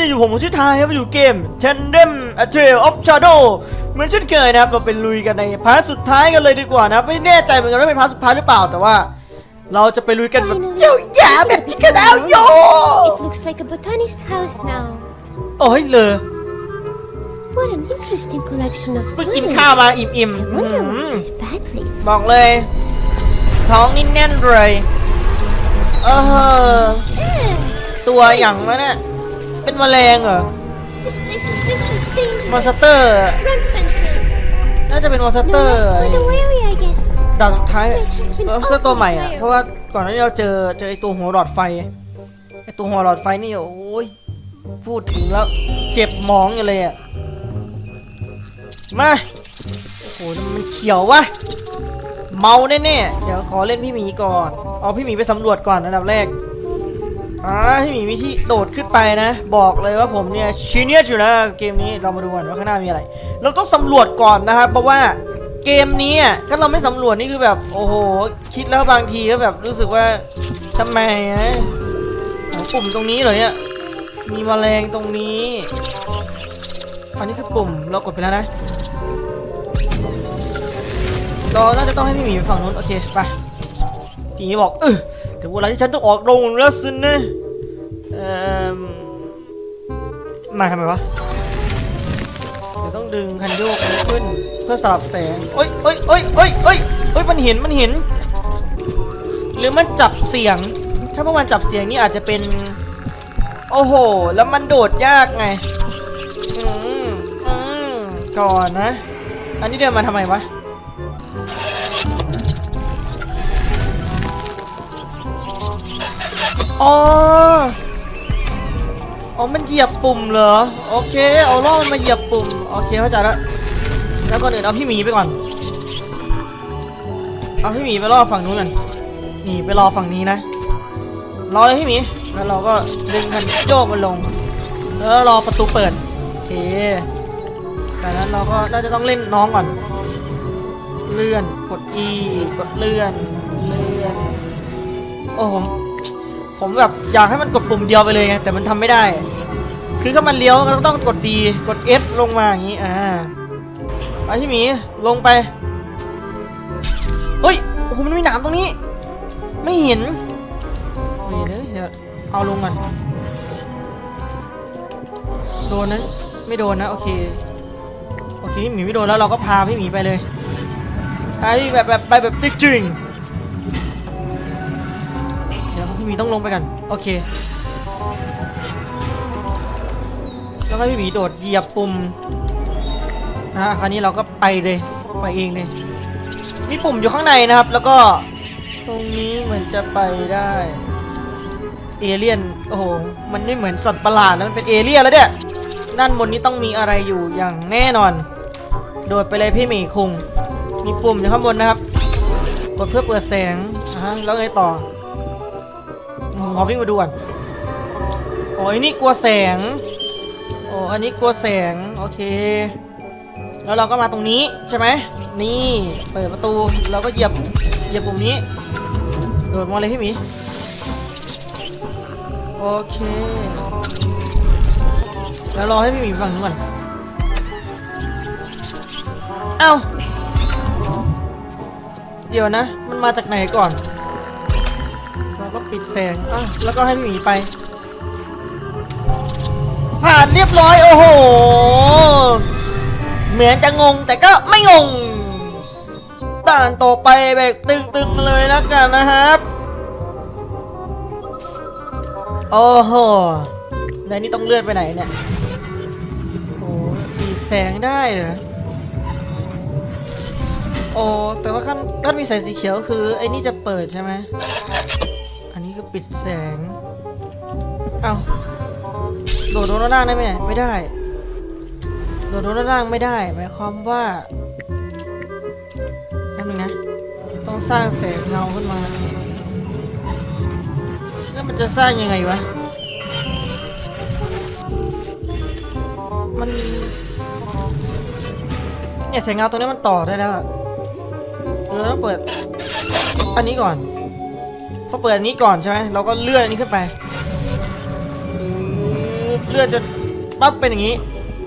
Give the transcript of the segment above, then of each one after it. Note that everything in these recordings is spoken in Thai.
ดีอยู่ผมผมชื่อทายครับอยู่เกม Tandem A Trail of Shadow เหมือนเช่นเคยนะครับเราไปลุยกันในพาร์ทสุดท้ายกันเลยดีกว่านะไม่แน่ใจเหมือนกันว่าเป็นพาร์ทสุดท้ายหรือเปล่าแต่ว่า เราจะไปลุยกันแบบเยี่ยวยาแบบชิคกี้ดาวโย It looks like a botanist's house now. โอ้ยเลย What an interesting collection of เพิ่งกิน plants. ข้าวมาอิ่ม I ๆ wonder อื what ม this bag leads. บอกเลย ท้องนี่แน่นเลยเออ Eh, ตัวอย่างวะเนี่ย เป็นแมลงเหรอ this place is just as มอนส dangerous. เตอร์ Run, Fencer. น่าจะเป็นมอนสเตอร์ rest for the weary, I guess. ดาวสุดท้ายมอนสเตอร์ตัวใหม่อะ เพราะว่าก่อนหน้านี้เราเจอเจอไอตัวหัวหลอดไฟ ไอตัวหัวหลอดไฟนี่โอ้ยพูดถึงแล้วเจ็บหมองอยู่เลยอะ มา โอ้โหมันเขียววะ เมาแน่ๆ เดี๋ยวขอเล่นพี่หมีก่อน เอาพี่หมีไปสำรวจก่อนอันดับแรก อ่าพี่หมีมีที่โดดขึ้นไปนะ บอกเลยว่าผมเนี่ยชีเนียสอยู่นะเกมนี้เรามาดูกันว่าข้างหน้ามีอะไร เราต้องสำรวจก่อนนะครับ เพราะว่าเกมนี้ถ้าเราไม่สำรวจนี่คือแบบ โอ้โห คิดแล้วบางทีก็แบบรู้สึกว่าทำไมนะปุ่มตรงนี้เหรอเนี่ยมีแมลงตรงนี้อันนี้คือปุ่มเรากดไปแล้วนะเราน่าจะต้องให้พี่หมีไปฝั่งนู้นโอเคไปพี่หมีบอกเออ ถึงเวลาที่ฉันต้องออกลงแล้วสินะเอ่อมาทำไมวะเดี๋ยวต้องดึงคันโยกขึ้นเพื่อสลับแสงโอ้ยโอ้ยโอ้ยโอ้ยโอ้ยโอ้ยมันเห็นมันเห็น หรือมันจับเสียง ถ้าพวกมันจับเสียงนี่อาจจะเป็น โอ้โห แล้วมันโดดยากไงอืมอืมก่อนนะ อันนี้เดินมาทำไมวะ อ๋อ อ๋อ มันเหยียบปุ่มเหรอ โอเค เอาล่อมันมาเหยียบปุ่ม โอเค เข้าใจแล้ว แล้วก่อนอื่นเอาพี่หมีไปก่อน เอาพี่หมีไปรอฝั่งนู้นกัน นี่ไปรอฝั่งนี้นะ รอเลยพี่หมี แล้วเราก็ดึงคันโยกมันลง แล้วรอประตูเปิด โอเค จากนั้นเราก็น่าจะต้องเล่นน้องก่อน เลื่อน กด E กดเลื่อน เลื่อน โอ้ผม ผมแบบอยากให้มันกดปุ่มเดียวไปเลยไงแต่มันทำไม่ได้ คือถ้ามันเลี้ยวก็ต้องกด D กด S ลงมาอย่างนี้อ่าไปพี่หมีลงไปเฮ้ยโอ้โหมันมีหนามตรงนี้ ไม่เห็นเดี๋ยวเดี๋ยวเอาลงก่อนโดนนั้นไม่โดนนะโอเคโอเคพี่หมีไม่โดนแล้วเราก็พาพี่หมีไปเลยไปแบบแบบไปแบบจริง มีต้องลงไปกันโอเค แล้วก็พี่หมีโดดเหยียบปุ่มนะคราวนี้เราก็ไปเลยไปเองเลยมีปุ่มอยู่ข้างในนะครับ แล้วก็ตรงนี้เหมือนจะไปได้เอเลี่ยนโอ้โหมันไม่เหมือนสัตว์ประหลาดแล้วมันเป็นเอเลี่ยนแล้วเนี่ยด้านบนนี้ต้องมีอะไรอยู่อย่างแน่นอน โดดไปเลยพี่หมีคุง มีปุ่มอยู่ข้างบนนะครับ กดเพื่อเปิดแสงอ่าฮะแล้วไงต่อ ผมขอวิ่งมาดูก่อนโอ้ยนี่กลัวแสงโอ้อันนี้กลัวแสงโอเค แล้วเราก็มาตรงนี้ใช่ไหมนี่เปิดประตูเราก็เหยียบเหยียบปุ่มนี้โดดมาเลยพี่หมีโอเค แล้วรอให้พี่หมีฟังนู้นก่อนเอ้าเดี๋ยวนะ มันมาจากไหนก่อน ปิดแสงอะแล้วก็ให้พี่หมีไป ผ่านเรียบร้อยโอ้โห เหมือนจะงงแต่ก็ไม่งงด่านต่อไปแบบตึงๆเลยแล้วกันนะครับ โอ้โหแล้วนี่ต้องเลื่อนไปไหนเนี่ยโอ้ปิดแสงได้เหรอโอ้แต่ว่าขั้นขั้นมีสายสีเขียวคือไอ้นี่จะเปิดใช่ไหม ปิดแสง เอาโดดโดนหน้างได้ไหมเนี่ยไม่ได้ โดดโดนหน้างไม่ได้ หมายความว่าแป๊บนึงนะ ต้องสร้างแสงเงาขึ้นมา แล้วมันจะสร้างยังไงวะ มัน เนี่ยแสงเงาตรงนี้มันต่อได้แล้วเราต้องเปิด อันนี้ก่อน พอเปิดอันนี้ก่อนใช่ไหมเราก็เลื่อนอันนี้ขึ้นไปเลื่อนจนปั๊บเป็นอย่างนี้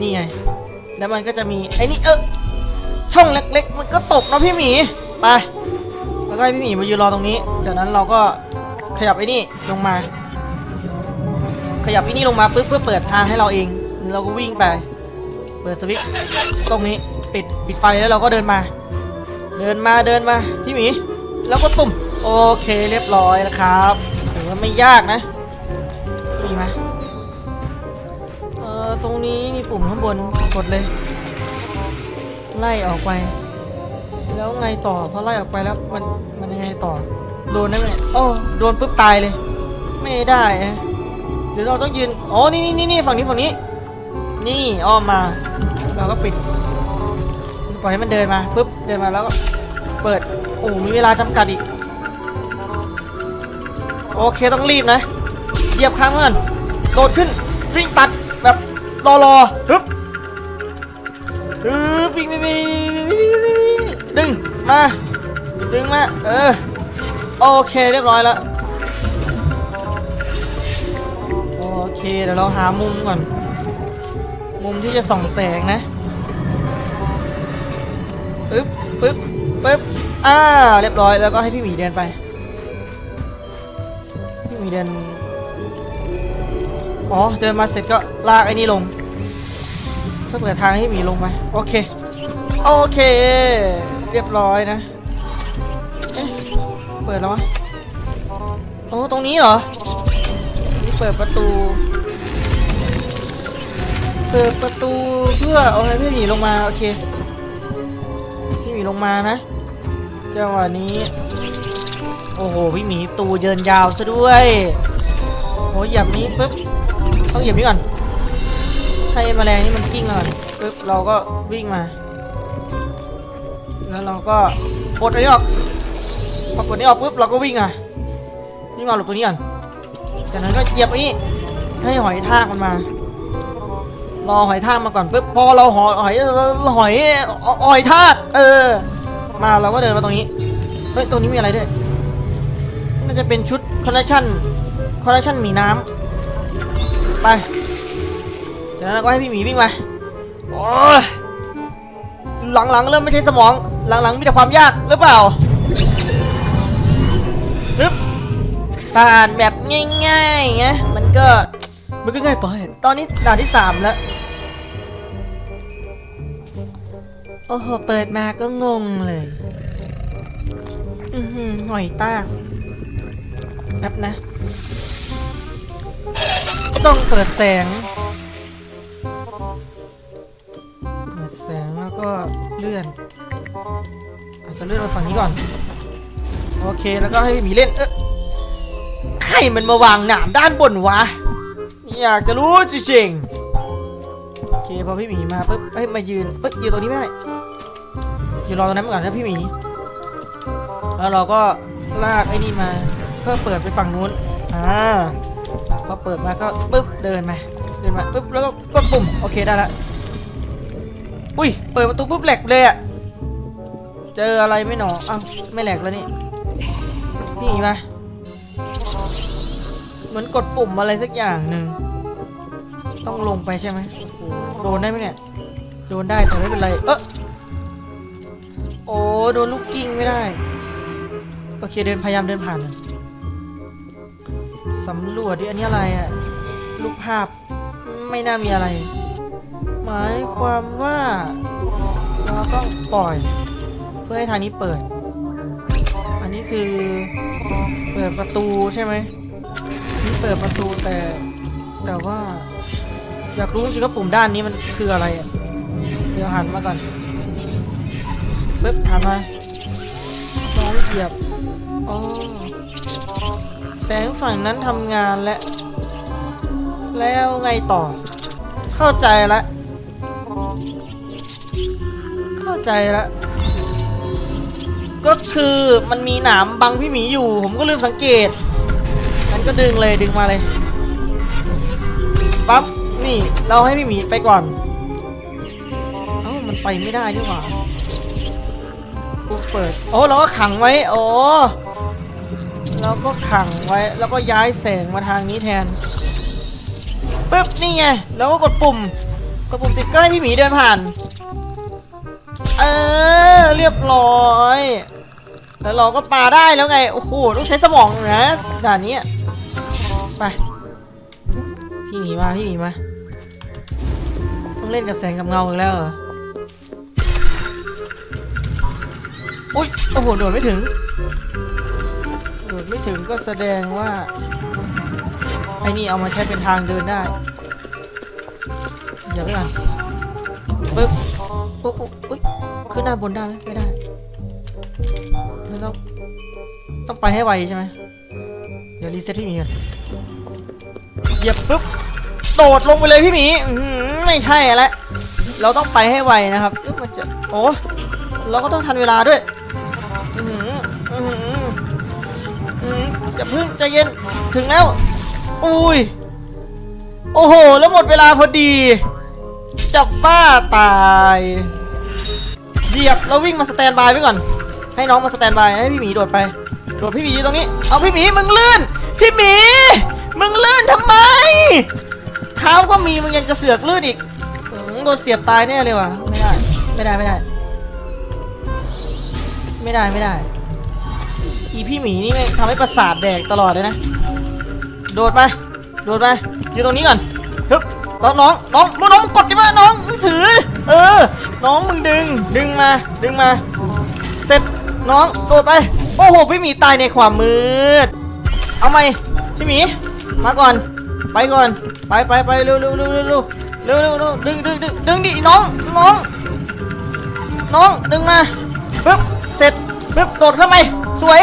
นี่ไง แล้วมันก็จะมีไอ้นี่เออช่องเล็กๆ มันก็ตกนะพี่หมีไปแล้วก็ให้พี่หมีมายืนรอตรงนี้ จากนั้นเราก็ขยับไอ้นี่ลงมา ขยับไอ้นี่ลงมาปุ๊บเพื่อเปิดทางให้เราเอง เราก็วิ่งไป เปิดสวิตช์ตรงนี้ปิดปิดไฟแล้วเราก็เดินมา เดินมาเดินมาพี่หมี แล้วก็ตุ่ม โอเคเรียบร้อยนะครับถือว่าไม่ยากนะมีไหมเอ่อตรงนี้มีปุ่มข้างบนกดเลย ไล่ออกไป แล้วไงต่อพอไล่ออกไปแล้วมันมันยังไงต่อโดนได้ไหมโอ้โดนปุ๊บตายเลย ไม่ได้เดี๋ยวเราต้องยืนอ๋อนี่นี่นี่นี่ฝั่งนี้ฝั่งนี้ นี่อ้อมมา เราก็ปิดปล่อยให้มันเดินมาปุ๊บเดินมาแล้วก็เปิดโอ้มีเวลาจำกัดอีก โอเคต้องรีบนะเหยียบค้างก่อนโดดขึ้นวิ่งตัดแบบรอรอฮึบฮึบวิ่งวิ่งดึงมาดึงมาเออโอเคเรียบร้อยแล้วโอเคเดี๋ยวเราหามุมก่อน มุมที่จะส่องแสงนะปึ๊บปึ๊บปึ๊บอ่าเรียบร้อยแล้วก็ให้พี่หมีเดินไป เดิน อ๋อ เดินมาเสร็จก็ลากไอ้นี่ลง เพื่อเปิดทางให้หมีลงไป โอเค โอเค เรียบร้อยนะ เอ๊ะ เปิดแล้ววะโอ้ตรงนี้เหรอ นี่เปิดประตู เปิดประตูเพื่อเอาให้พี่หมีลงมา โอเค พี่หมีลงมานะจังหวะนี้ โอ้โหพี่หมีตูเดินยาวซะด้วยโอ้ยเหยียบนี้ปุ๊บต้องเหยียบนี้ก่อนให้แมลงนี่มันกิ้งก่อนปุ๊บเราก็วิ่งมา แล้วเราก็กดอันนี้ออกพอกดนี้ออกปุ๊บเราก็วิ่งอะวิ่งมาหลบตัวนี้ก่อนจากนั้นก็เหยียบอันนี้ให้หอยทากมันมารอหอยทากมาก่อนปุ๊บพอเราหอยหอยหอยหอยทากเออ มาเราก็เดินมาตรงนี้เฮ้ยตรงนี้มีอะไรด้วย จะเป็นชุดคอลเลคชันคอลเลคชันหมีน้ำไปจากนั้นเราก็ให้พี่หมีวิ่งไปโอ้ยหลังๆเริ่มไม่ใช่สมอง หลังๆมีแต่ความยากหรือเปล่าฮึบผ่านแบบง่ายๆไงมันก็มันก็ง่ายไปตอนนี้ด่านที่สามแล้ว โอ้โห เปิดมาก็งงเลย อือหอยตาก นับนะ ต้องเปิดแสง เปิดแสงแล้วก็เลื่อน อาจจะเลื่อนมาฝั่งนี้ก่อน โอเคแล้วก็ให้หมีเล่น เอ๊ะใครมันมาวางหนามด้านบนวะ อยากจะรู้จริงๆโอเคพอพี่หมีมาปุ๊บเอ้ยมายืนเอ้ยยืนตรงนี้ไม่ได้ยืนรอตรงนั้นก่อนนะพี่หมีแล้วเราก็ลากไอ้นี่มา เพื่อเปิดไปฝั่งนู้น อ่า พอเปิดมาก็ปุ๊บเดินมา เดินมาปุ๊บแล้วก็กดปุ่ม โอเคได้ละ อุ้ย เปิดประตูปุ๊บแหลกเลยอะเจออะไรไหม่หนออ้าวไม่แหลกแล้วนี่พี่หมีมาเหมือนกดปุ่มอะไรสักอย่างหนึ่ง ต้องลงไปใช่ไหมโอ้โหโดนได้ไหมเนี่ย โดนได้แต่ไม่เป็นไร เออโอ้โดนลูกกิ้งไม่ได้ โอเคเดินพยายามเดินผ่านมัน สำรวจดิอันนี้อะไรอะรูปภาพไม่น่ามีอะไร หมายความว่า เราต้องปล่อย เพื่อให้ทางนี้เปิด อันนี้คือ เปิดประตูใช่ไหมนี่เปิดประตูแต่แต่ว่า อยากรู้จริงๆว่าปุ่มด้านนี้มันคืออะไรอะเดี๋ยวหันมาก่อนปึ๊บหันมาซ้อนเหยียบอ๋อ สงฝั่งนั้นทำงานและ แล้วไงต่อ เข้าใจละ เข้าใจละ ก็คือมันมีหนามบังพี่หมีอยู่ ผมก็ลืมสังเกตงั้นก็ดึงเลยดึงมาเลยปั๊บนี่เราให้พี่หมีไปก่อนเอ้ามันไปไม่ได้นี่หว่ากูเปิด โอ้เราก็ขังไว้ โอ้ เราก็ขังไว้แล้วก็ย้ายแสงมาทางนี้แทนปึ๊บนี่ไงแล้วก็กดปุ่มกดปุ่มติดก็ให้พี่หมีเดินผ่าน เออเรียบร้อย แล้วเราก็ปาได้แล้วไงโอ้โหต้องใช้สมองนะด่านนี้ไปพี่หมีมาพี่หมีมาต้องเล่นกับแสงกับเงาอีกแล้วเหรออุ้ยโอ้โหโดดไม่ถึง ดดไม่ถึงก็แสดงว่า ไอ้นี่เอามาใช้เป็นทางเดินได้ อย่าไปก่อนปึ๊บปุ๊บอุ๊ยขึ้นด้าบนได้ไหมไม่ได้แล้วต้องต้องไปให้ไวใช่ไหมเดี๋ยวรีเซ็ตพี่หมีก่อนเหยียบปุ๊บโดดลงไปเลยพี่หมีไม่ใช่แล้วเราต้องไปให้ไวนะครับมันจะโอ้เราก็ต้องทันเวลาด้วย อย่าเพิ่งใจเย็นถึงแล้ว อุ้ย โอ้โห แล้วหมดเวลาพอดีจะบ้าตายเหยียบแล้ววิ่งมาสแตนบายไว้ก่อน ให้น้องมาสแตนบายให้พี่หมีโดดไป โดดพี่หมีอยู่ตรงนี้ เอาพี่หมีมึงลื่น พี่หมี มึงลื่นทำไม เท้าก็มีมึงยังจะเสือกลื่นอีกโดนเสียบตายแน่เลยว่ะ ไม่ได้ ไม่ได้ ไม่ได้ ไม่ได้ไม่ได้ อีพี่หมีนี่ทำให้ประสาทแดกตลอดเลยนะ โดดไปโดดไปยืนตรงนี้ก่อนฮึบตอนน้องน้องน้องกดดิมาน้องถือ เออ น้องมึงดึง ดึงมา ดึงมา เสร็จ น้องโดดไป โอ้โห พี่หมีตายในความมืด เอาไหมพี่หมี มาก่อน ไปก่อน ไปไปไปเร็วเร็วเร็วเร็วเร็วเร็วเร็วดึงดึงดึงดึงดิน้อง น้อง น้อง ดึงมาปึ๊บ เสร็จปึ๊บ โดดเข้าไป สวย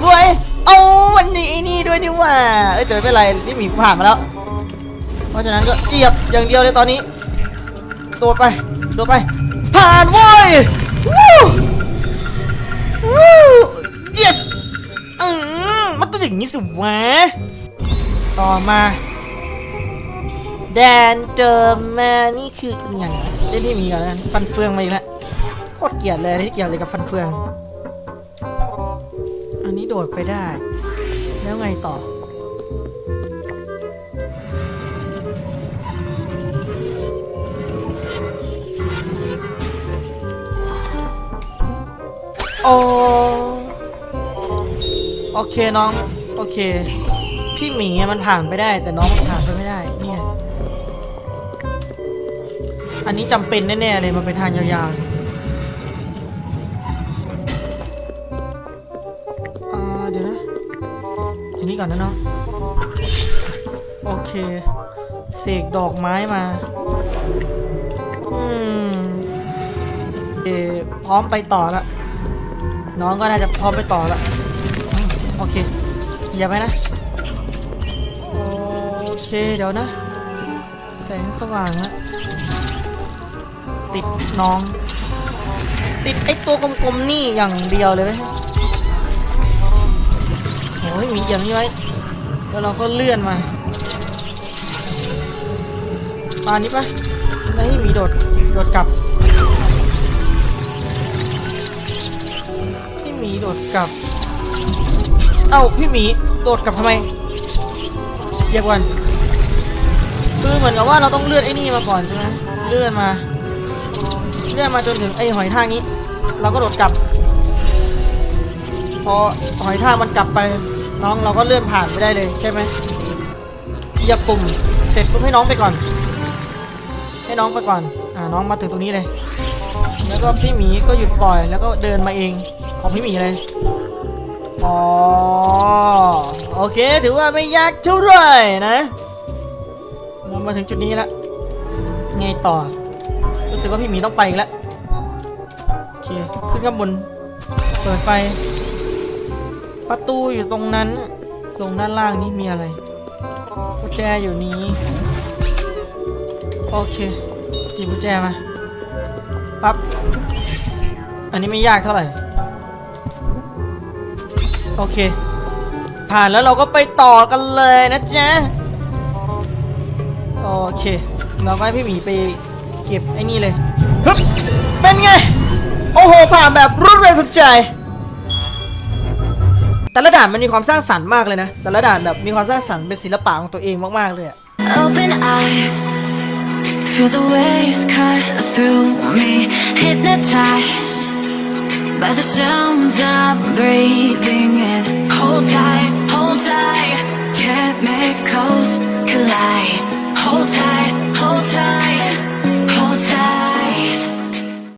สวย เอาวันนี้นี่ด้วยนี่ว่า เอ้ยแต่ไม่เป็นไรนี่หมีผ่านมาแล้ว เพราะฉะนั้นก็เหยียบอย่างเดียวเลยตอนนี้ โดดไป โดดไป ผ่านว้ยวู้วู้ yes อืมมันต้องอย่างนี้สิวะ ต่อมาแดนเดอร์แมนนี่คืออย่างเล่นที่มีก่อนฟันเฟืองมาอีกแล้วโคตรเกลียดเลยที่เกี่ยวเลยกับฟันเฟือง อันนี้โดดไปได้ แล้วไงต่อ โอโอเคน้อง โอเค พี่หมีมันผ่านไปได้ แต่น้องมันผ่านไปไม่ได้เนี่ยอันนี้จำเป็นแน่ๆเลยมันเป็นทางยาวๆ ทีนี้ก่อนนะเนาะโอเคเสกดอกไม้มาอืมเออพร้อมไปต่อละน้องก็น่าจะพร้อมไปต่อละโอเคอย่าไปนะโอเคเดี๋ยวนะ แสงสว่างละติดน้อง ติดไอ้ตัวกลมๆนี่อย่างเดียวเลยไหม โอ้ยมีอย่างนี้ไว้แล้วเราก็เลื่อนมาปานนี้ปะแล้วให้มีโดดโดดกลับพี่หมีโดดกลับ เอ้าพี่หมีโดดกลับทำไมเดี๋ยวก่อนคือเหมือนกับว่าเราต้องเลื่อนไอ้นี่มาก่อนใช่ไหมเลื่อนมา เลื่อนมาจนถึงไอ้หอยทากนี้ เราก็โดดกลับ พอหอยทากมันกลับไป น้องเราก็เลื่อนผ่านไปได้เลยใช่ไหมเหยียบปุ่มเสร็จปุ๊บให้น้องไปก่อน ให้น้องไปก่อนอ่าน้องมาถึงตรงนี้เลย แล้วก็พี่หมีก็หยุดปล่อย แล้วก็เดินมาเองของพี่หมีเลยอ๋อโอเค ถือว่าไม่ยากเท่าไหร่นะเรามาถึงจุดนี้แล้วไงต่อรู้สึกว่าพี่หมีต้องไปอีกแล้วโอเคขึ้นข้างบนเปิดไฟ ประตูอยู่ตรงนั้นตรงด้านล่างนี้มีอะไรกุญแจอยู่นี้ โอเคหยิบกุญแจมาปั๊บ อันนี้ไม่ยากเท่าไหร่ โอเค ผ่านแล้วเราก็ไปต่อกันเลยนะจ๊ะ โอเค เราก็ให้พี่หมีไปเก็บไอ้นี่เลย ฮึบ เป็นไง โอ้โห ผ่านแบบรวดเร็วสุดใจ แต่ละด่านมันมีความสร้างสรรค์มากเลยนะ แต่ละด่านแบบมีความสร้างสรรค์เป็นศิลปะของตัวเองมากๆเลยอะ Open eye Feel the waves cut through me Hypnotized By the sounds I'm breathing in Hold tight, hold tight Chemicals collide Hold tight, hold tight